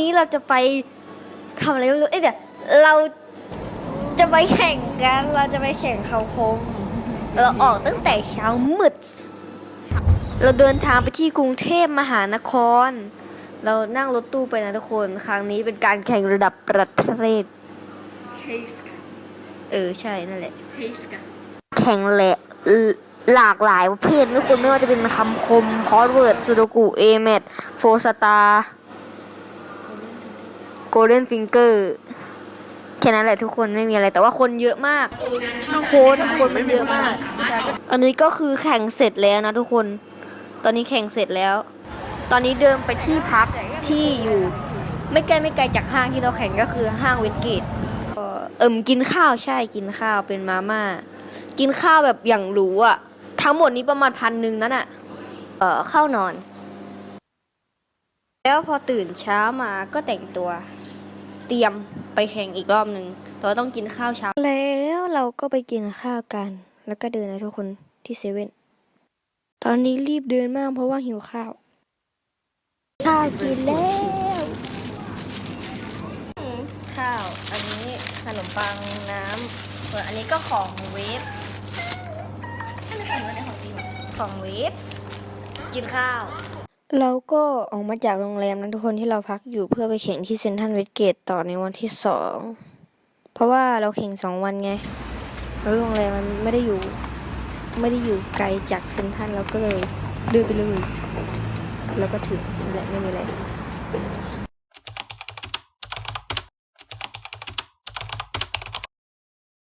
นี้เราจะไปทำอะไรไม่รู้เอ้ยเดี๋ยวเราจะไปแข่งกัน เราจะไปแข่งเขาโคงเราออกตั้งแต่เช้ามืด เราเดินทางไปที่กรุงเทพมหานคร เรานั่งรถตู้ไปนะทุกคน ครั้งนี้เป็นการแข่งระดับประเทศ เออใช่นั่นแหละ แข่งแหละเอ่อหลากหลายประเภททุกคนไม่ว่าจะเป็นคำคมคอร์สเวิร์ดซูโดกุเอเมดโฟสตา โกลเด้นฟิงเกอร์แค่นั้นแหละทุกคนไม่มีอะไรแต่ว่าคนเยอะมากคนคนมันเยอะมาก อันนี้ก็คือแข่งเสร็จแล้วนะทุกคน ตอนนี้แข่งเสร็จแล้ว ตอนนี้เดินไปที่พักที่อยู่ ไม่ไกลไม่ไกลจากห้างที่เราแข่งก็คือห้างเวสเกตเอ่อเอิมกินข้าวใช่กินข้าวเป็นมาม่ากินข้าวแบบอย่างหรูอะ ทั้งหมดนี้ประมาณพันหนึ่งนั่นอะเออเข้านอน แล้วพอตื่นเช้ามาก็แต่งตัว เตรียมไปแข่งอีกรอบหนึ่งเราต้องกินข้าวเช้า แล้วเราก็ไปกินข้าวกัน แล้วก็เดินนะทุกคนที่เซเว่นตอนนี้รีบเดินมากเพราะว่าหิวข้าว ข้าวกินแล้วข้าว อันนี้ขนมปังน้ำส่วนอันนี้ก็ของเวฟของเวฟกินข้าว เราก็ออกมาจากโรงแรมนั้นทุกคนที่เราพักอยู่เพื่อไปแข่งที่เซนทันเวสเกตต่อในวันที่สองเพราะว่าเราแข่งสองวันไงแล้วโรงแรมมันไม่ได้อยู่ ไม่ได้อยู่ไกลจากเซนทันเราก็เลยเดินไปเลย แล้วก็ถึงและไม่มีอะไร